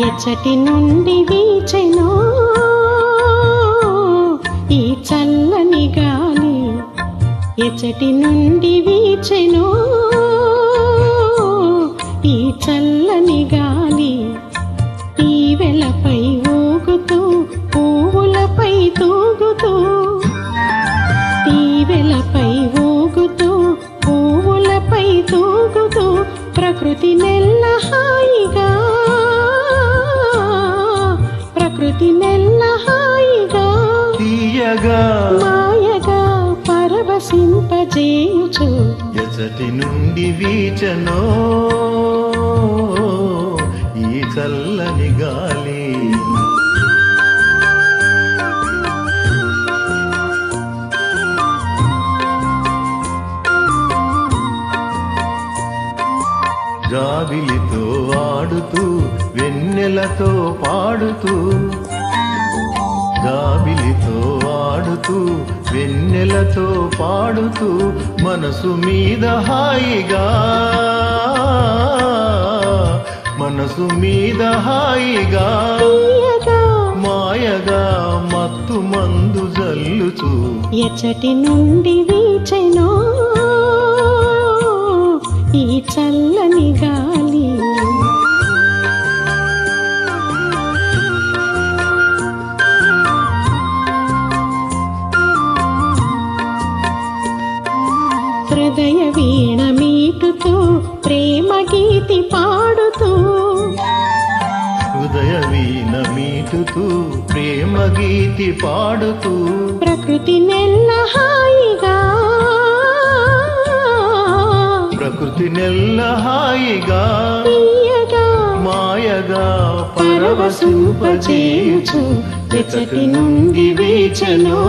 ఎచ్చటి నుండి వీచెను. ఈ చల్లని గాలి ఎచ్చటి నుండి వీచెను. ఈ చల్లని గాలి ఈ వెలపై ఊగుతూ పువ్వులపై తూగుతూ. తీవెలపై ఊగుతూ పువ్వులపై తూగుతూ ప్రకృతి నెల్ల హాయిగా ప్రకృతి నెల్ల హాయిగా తీయగా మాయగా పరవశింపజేయుచు. ఎచటి నుండి వీచనో ఈ చల్లని జాబిలితో ఆడుతూ వెన్నెలతో పాడుతూ. జాబిలితో ఆడుతూ వెన్నెలతో పాడుతూ మనసు మీద హాయిగా. మనసు మీద హాయిగా. మాయగా మత్తు మందు జల్లుచు. ఎచ్చటి నుండి వీచెనో ఈ చల్ల హృదయ వీణ మీటుతూ ప్రేమ గీతి పాడుతూ. హృదయ వీణ మీటుతూ ప్రేమ గీతి పాడుతూ. ప్రకృతి నెల్ల హాయిగా. ప్రకృతి నెల్ల హాయిగా. మాయగా పరవశింపజేయుచు ఎచ్చటి నుండి గాలి